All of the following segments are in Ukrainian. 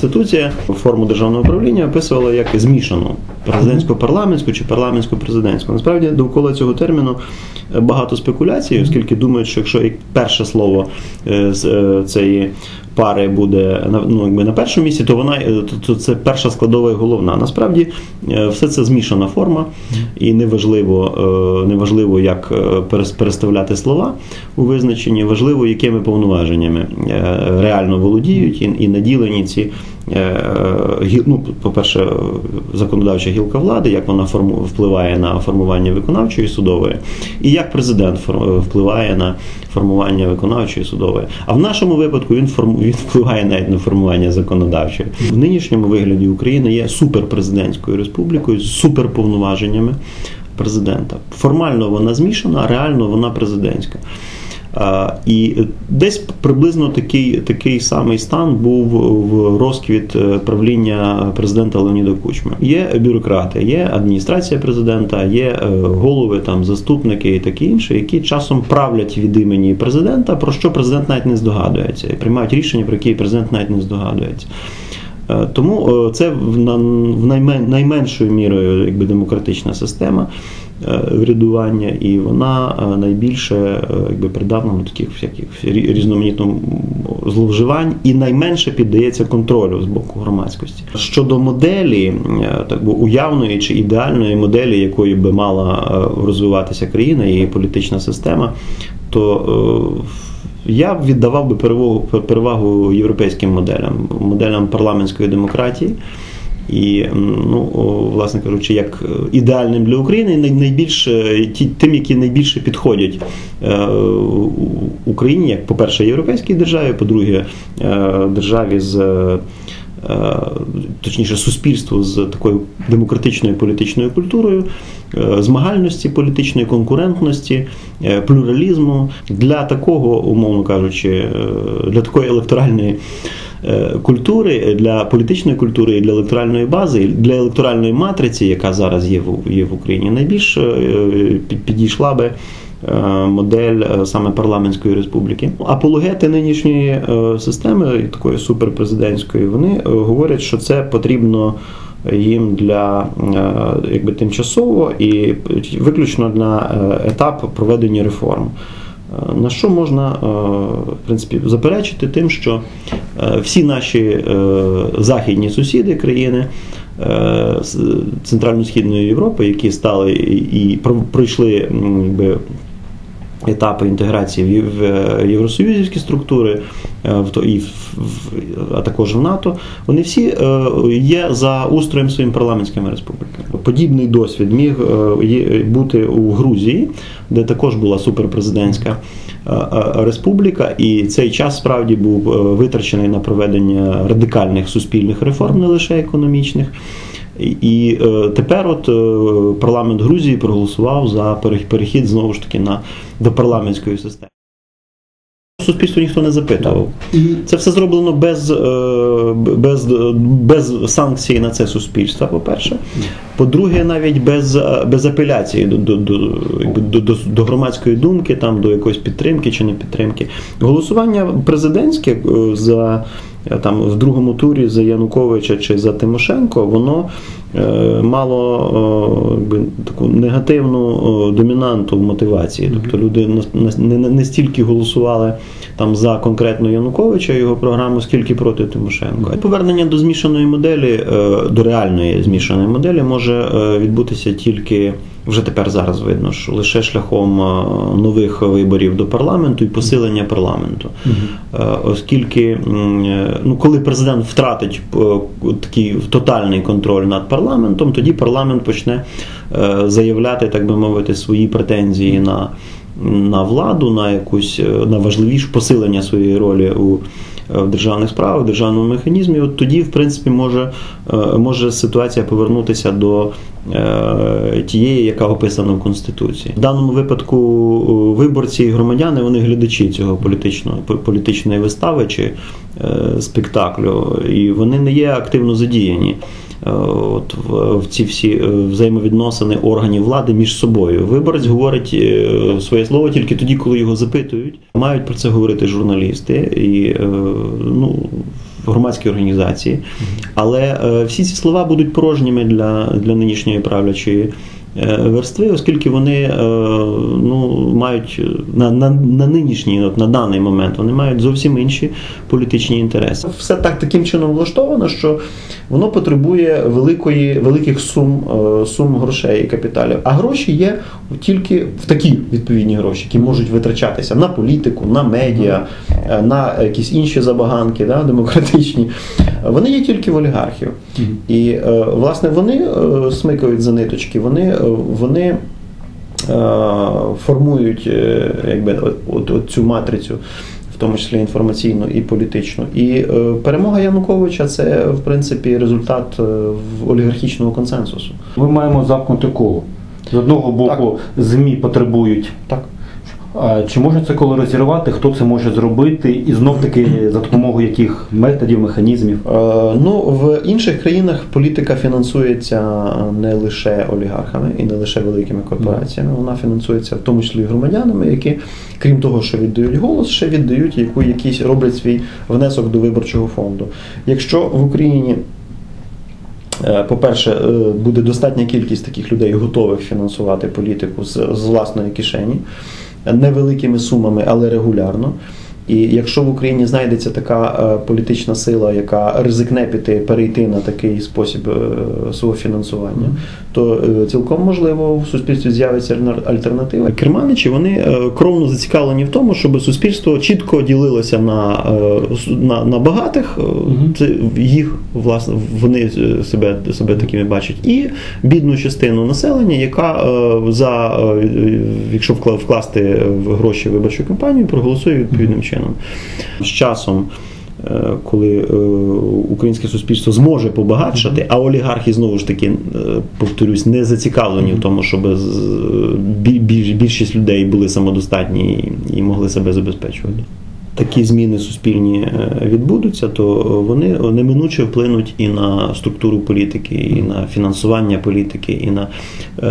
Конституція форму державного управління описувала як змішану президентсько-парламентську чи парламентсько-президентську. Насправді довкола цього терміну багато спекуляцій, оскільки думають, що якщо перше слово е, з е, цієї пари буде ну, якби на першому місці, то вона е, то це перша складова і головна. Насправді все це змішана форма, і неважливо, неважливо, як переставляти слова у визначенні, важливо, якими повноваженнями реально володіють і наділені ці. Ну, по-перше, законодавча гілка влади, як вона впливає на формування виконавчої судової, і як президент впливає на формування виконавчої судової. А в нашому випадку він він впливає навіть на формування законодавчої. В нинішньому вигляді України є суперпрезидентською республікою з суперповноваженнями президента. Формально вона змішана, а реально вона президентська. І десь приблизно такий такий самий стан був в розквіт е, правління президента Леоніда Кучми. Є бюрократи, є адміністрація президента, є е, голови, там заступники і таке інше, які часом правлять від імені президента, про що президент навіть не здогадується, і приймають рішення, про які президент навіть не здогадується. Е, тому це в найменшою мірою якби демократична система. Е, врядування, і вона е, найбільше е, якби придавна до таких всяких різноманітних зловживань і найменше піддається контролю з боку громадськості. Щодо моделі, так би уявної чи ідеальної моделі, якою би мала розвиватися країна і політична система, то я б віддавав би перевагу перевагу європейським моделям, моделям парламентської демократії. І, ну, власне кажучи, як е, ідеальним для України, найбільше тим, які найбільше підходять е, Україні, як, по-перше, європейській державі, по-друге, е, державі з. Точніше, суспільству з такою демократичною політичною культурою, змагальності політичної конкурентності, плюралізму для такого, умовно кажучи, для такої електоральної культури, для політичної культури і для електоральної бази, для електоральної матриці, яка зараз є в є в Україні, найбільше підійшла би. Е, модель е, саме парламентської республіки. Апологети нинішньої системи, такої суперпрезидентської, вони говорять, що це потрібно їм для якби тимчасово і виключно на етап проведення реформ. Е, на що можна е, в принципі, заперечити тим, що е, всі наші західні сусіди країни Центрально-Східної Європи, які стали і пройшли якби, етапи інтеграції в євросоюзівські структури, в і а також в НАТО, вони всі є за устроєм своїм парламентськими республіками. Подібний досвід міг бути у Грузії, де також була суперпрезидентська республіка, і цей час справді був витрачений на проведення радикальних суспільних реформ, не лише економічних. І тепер от парламент Грузії проголосував за перехід знову ж таки на до парламентської системи. Суспільство ніхто не запитував. Це все зроблено без е, без, без санкції на це суспільство, по-перше. По-друге, навіть без без апеляції до до, до, до, до громадської думки, там, до якоїсь підтримки чи не підтримки. Голосування президентське е, за там в другому турі за Януковича чи за Тимошенко, воно е, мало якби, таку негативну домінанту в мотивації. Тобто люди не, не стільки голосували там за конкретно Януковича його програму, скільки проти Тимошенко. Повернення до змішаної моделі, е, до реальної змішаної моделі може е, відбутися тільки вже тепер зараз видно, що лише шляхом нових виборів до парламенту і посилення парламенту, угу. оскільки ну, коли президент втратить такий тотальний контроль над парламентом, тоді парламент почне е, заявляти, так би мовити, свої претензії на. На владу, на якусь на важливіше посилення своєї ролі у в державних справах, в державному механізмі, от тоді, в принципі, може може ситуація повернутися до Е, тієї, яка описана в Конституції. В даному випадку е, виборці і громадяни вони глядачі цього політичного політичної вистави чи е, спектаклю, і вони не є активно задіяні. От в ці всі взаємовідносини органів влади між собою. Виборець говорить своє слово тільки тоді, коли його запитують. Мають про це говорити журналісти, і ну громадські організації. Але е, всі ці слова будуть порожніми для, для нинішньої правлячої. е, Верстви, оскільки вони е, ну, мають на, на, на нинішній, на даний момент, вони мають зовсім інші політичні інтереси. Все так таким чином влаштовано, що воно потребує великої, великих сум, е, сум грошей і капіталів. А гроші є тільки в такі відповідні гроші, які можуть витрачатися на політику, на медіа, е, на якісь інші забаганки, да, демократичні. Вони є тільки в олігархів. І е, власне вони смикають за ниточки, вони, вони формують якби, от, от цю матрицю, в тому числі інформаційну і політичну. І е, перемога Януковича це в принципі результат е, олігархічного консенсусу. Ми маємо замкнути коло. З одного боку, ЗМІ потребують. Так. Чи можна це коло розірвати? Хто це може зробити? І знов таки за допомогою яких методів, механізмів? Е, Ну, в інших країнах політика фінансується не лише олігархами і не лише великими корпораціями. Вона фінансується в тому числі і громадянами, які, крім того, що віддають голос, ще віддають яку якісь роблять свій внесок до виборчого фонду. Якщо в Україні Е, По-перше, е, буде достатня кількість таких людей, готових фінансувати політику з, з власної кишені, невеликими сумами, але регулярно. І якщо в Україні знайдеться така е, політична сила, яка ризикне піти перейти на такий спосіб е, свого фінансування, то е, цілком можливо в суспільстві з'явиться альтернатива. Керманичі вони е, кровно зацікавлені в тому, щоб суспільство чітко ділилося на, е, на, на багатих, це їх власне вони себе, себе такими бачать, і бідну частину населення, яка за якщо вкла- вкласти в гроші в виборчу кампанію, проголосує відповідним чином. З часом. Е, Коли е, українське суспільство зможе побагатшати, а олігархи знову ж таки, е, повторюсь, не зацікавлені в тому, щоб більшість людей були самодостатні і- могли себе забезпечувати. Такі зміни суспільні відбудуться, то вони неминуче вплинуть і на структуру політики, і на фінансування політики, і на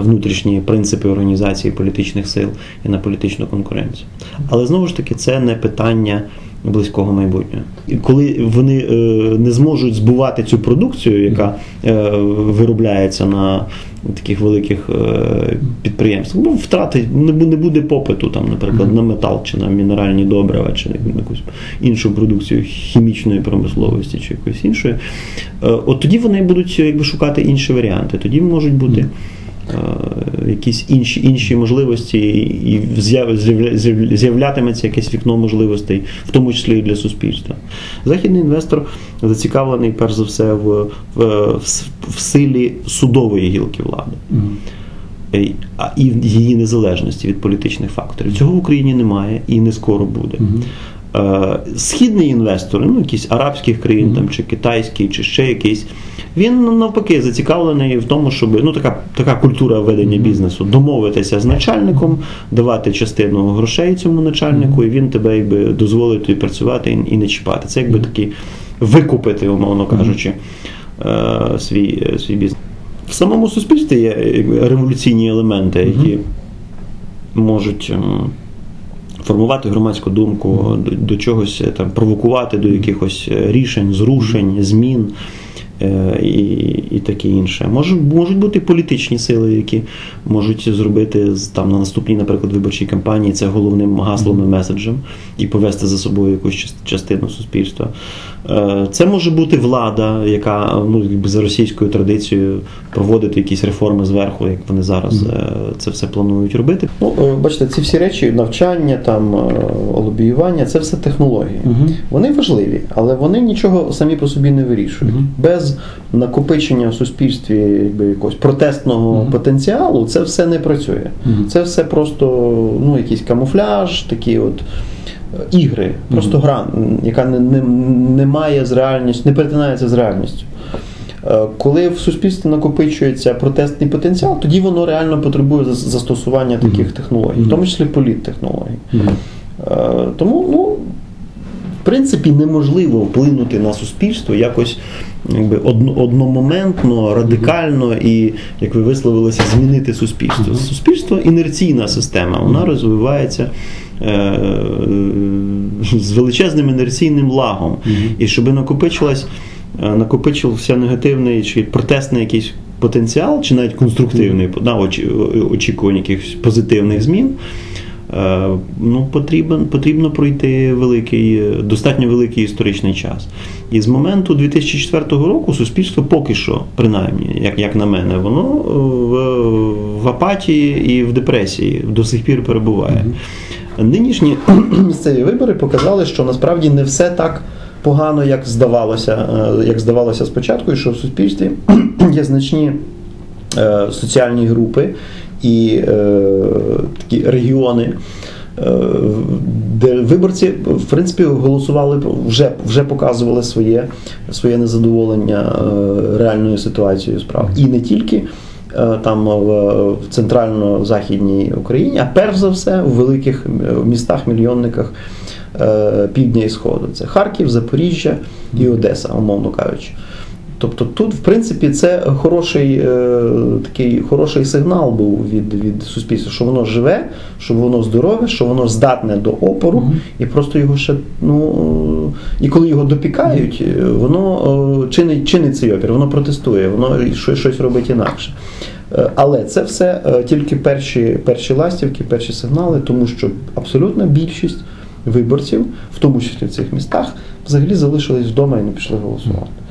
внутрішні принципи організації політичних сил, і на політичну конкуренцію. Але знову ж таки, це не питання близького майбутнього. І коли вони е, не зможуть збувати цю продукцію, яка е, виробляється на таких великих е, підприємствах, бо втрати не буде попиту, там, наприклад, на метал чи на мінеральні добрива, чи на якусь іншу продукцію хімічної промисловості чи якоїсь іншої. От тоді вони будуть якби шукати інші варіанти. Тоді можуть бути. Якісь інші інші можливості, і з'яв- з'явля- з'явля- з'являтиметься якесь вікно можливостей, в тому числі і для суспільства. Західний інвестор зацікавлений перш за все в, в, в, в силі судової гілки влади. А і в її незалежності від політичних факторів. Цього в Україні немає і не скоро буде. Е, Східний інвестор, ну якийсь арабських країн там, чи китайський, чи ще якийсь, він ну, навпаки зацікавлений в тому, щоб ну така, така культура ведення бізнесу. Домовитися з начальником, давати частину грошей цьому начальнику, і він тебе якби дозволить тобі працювати і, і не чіпати. Це якби такий викупити, умовно кажучи, е, свій, е, свій бізнес. В самому суспільстві є революційні елементи, які можуть ем, формувати громадську думку, до, до чогось е, там провокувати до якихось рішень, зрушень, змін. Е, І, і таке інше. Можуть, можуть бути політичні сили, які можуть зробити там на наступній, наприклад, виборчій кампанії це головним гаслом і меседжем і повести за собою якусь частину суспільства. Е, Це може бути влада, яка ну, якби за російською традицією проводити якісь реформи зверху, як вони зараз е, це все планують робити. Ну, е, бачите, ці всі речі, навчання, там, лобіювання, це все технології. Вони важливі, але вони нічого самі по собі не вирішують. Без накопичення в суспільстві якби, якогось протестного потенціалу це все не працює. Це все просто ну, якийсь камуфляж, такі от. Е, Ігри, просто гра, яка не, не, не має з реальністю, не перетинається з реальністю. Е, Коли в суспільстві накопичується протестний потенціал, тоді воно реально потребує застосування таких технологій, в тому числі політтехнологій. Е, Тому ну, в принципі неможливо вплинути на суспільство якось якби, одномоментно, радикально і, як ви висловилися, змінити суспільство. Суспільство інерційна система, вона розвивається. е, З величезним інерційним лагом, і щоб накопичилась, е, накопичився негативний чи протестний якийсь потенціал, чи навіть конструктивний на очі- очікування якихось позитивних змін, е, ну, потрібен, потрібно пройти великий, е, достатньо великий історичний час. І з моменту 2004 року суспільство поки що, принаймні, як, як на мене, воно е, в, в апатії і в депресії до сих пір перебуває. Нинішні місцеві вибори показали, що насправді не все так погано, як здавалося, е, як здавалося спочатку, і що в суспільстві є значні е, соціальні групи і е, такі регіони. е, Де виборці, в принципі, голосували вже, вже показували своє, своє незадоволення е, реальною ситуацією справ. І не тільки там в, в центрально-західній Україні, а перш за все у великих містах, мільйонниках півдня і сходу. Це Харків, Запоріжжя і Одеса, умовно кажучи. Тобто тут, в принципі, це хороший е, такий хороший сигнал був від, від суспільства, що воно живе, що воно здорове, що воно здатне до опору, і просто його ще, ну і коли його допікають, е, воно е, чинить, чинить цей опір, воно протестує, воно щось, щось робить інакше. Але це все тільки перші, перші ластівки, перші сигнали, тому що абсолютна більшість виборців, в тому числі в цих містах, взагалі залишились вдома і не пішли голосувати.